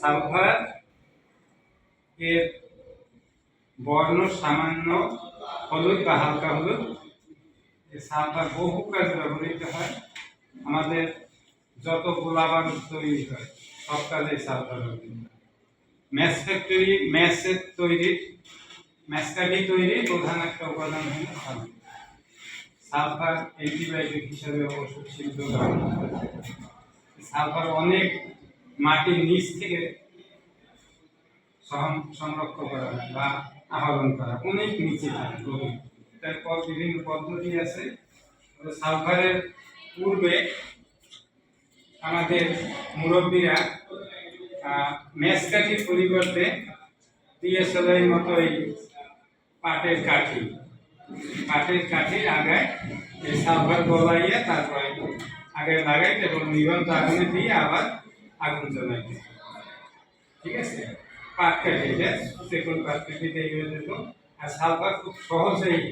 Sulphur এর বর্ণ সামান্য হলুদ বা হালকা হলুদ। সালফার বহু কাজে ব্যবহৃত হয়। আমাদের যত গোলা বারুদ তৈরি হয়, সব কাজে সালফার ম্যাচ ফ্যাক্টরি ম্যাচের তৈরি ম্যাচকাঠি তৈরি প্রধান একটা উপাদান হল সালফার সালফার অ্যান্টিবায়োটিক হিসাবে ওষুধ শিল্প। সালফার অনেক মাটির নিচ থেকে সংরক্ষণ করা বা আহরণ করা অনেক নিচে। তারপর বিভিন্ন পদ্ধতি আছে সালফারের পূর্বে আমাদের মুরব্বীরা মেস কাঠির পরিবর্তে টিএসএলের মতো এই পাটের কাঠি, পাটের কাঠির আগায় এই সালফার গলাইয়ে তারপরে আগে লাগাইতে এবং নিরন্ত আগুনে দিয়ে আবার আগুন জ্বলাইতে ঠিক আছে? পাট কাঠিতে সেকুন পাট কাঠিতে এইভাবে দিত আর সালফার খুব সহজেই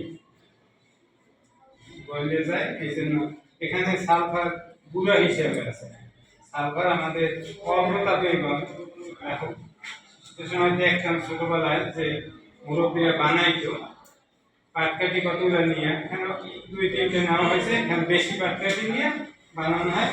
গলে যায় এই জন্য এখানে সালফার গুঁড়া হিসেবে আছে। সালফার আমাদের অপ্রতাপের গণ এখন সে সময় দেখতাম ছোটবেলায় যে মুরব্বীরা বানাইতো, পাটকাঠি কতগুলো নিয়ে এখানে দুই তিনটে নেওয়া হয়েছে, এখানে বেশি পাটকাঠি নিয়ে বানানো হয়।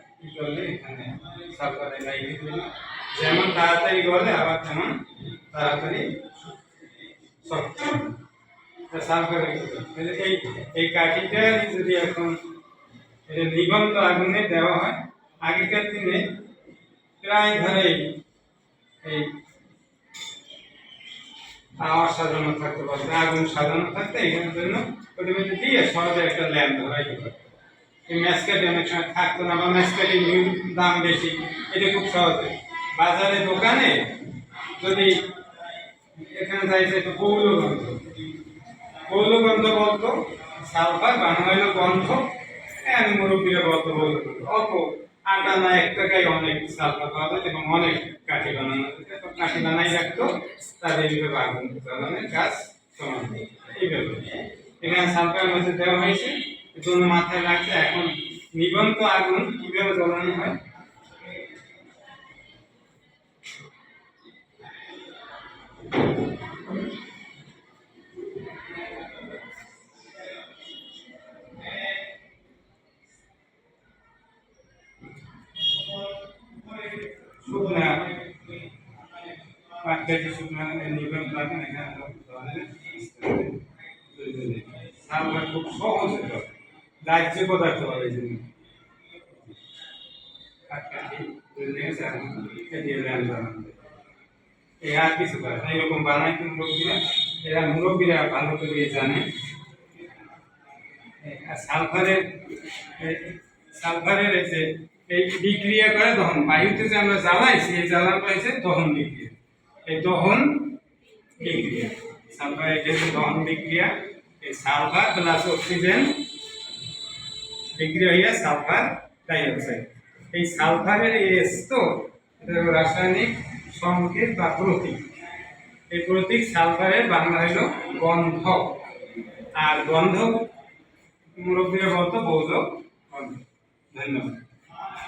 যেমন তাড়াতাড়ি গলে, আবার তেমন তাড়াতাড়ি এই এই কাঠিটা যদি এখন এটা নিবন্ধ আগুনে দেওয়া হয়, আগেকার দিনে প্রায় ধরে এই আওয়াজ সাজানো থাকতে পারবে আগুন সাজানো থাকতে, এখানের জন্য মধ্যে দিয়ে সহজে একটা ল্যাম্প ধরাই দিতে পারবে এই ম্যাসকাটি অনেক সময় থাকতো না বা ম্যাসকাটি দাম বেশি। এটা খুব সহজে। বাজারে দোকানে যদি এখানে চাইছে একটু কৌলগন্ধ কৌলগন্ধ বলতো সালফার হলো গন্ধ হ্যাঁ, মুরব্বীরা বলতো বলতো অল্প আটা না এক টাকায় অনেক সালফার পাওয়া যায় এবং অনেক কাঠি বানানো কাঠি বানাই রাখতো তাদের এইভাবে আগুন কাজ সমান। এইভাবে এখানে সালফার মধ্যে দেওয়া হয়েছে। এজন্য মাথায় রাখছে এখন নিবন্ত আগুন কীভাবে জ্বালানো হয়? খুব সহজ দাহ্য পদার্থ বলে এই আর কিছু করে। এইরকম বানায় কিন্তু মুরব্বীরা এরা মুরব্বীরা ভালো করে জানে। সালফারের সালফারের যে, এই বিক্রিয়া করে দহন। বায়ুতে যে আমরা জ্বালাই, সেই জ্বালান পাইছে দহন বিক্রিয়া। এই দহন বিক্রিয়া। সালফারের যে দহন বিক্রিয়া, এই সালফার প্লাস অক্সিজেন বিক্রিয়া হইয়া সালফার ডাইঅক্সাইড। এই সালফারের এস তো রাসায়নিক সংকেত বা প্রতীক। এই প্রতীক সালফারের বাংলা হইল গন্ধ আর গন্ধ মুরব্বীরা বলতো গন্ধ ধন্যবাদ।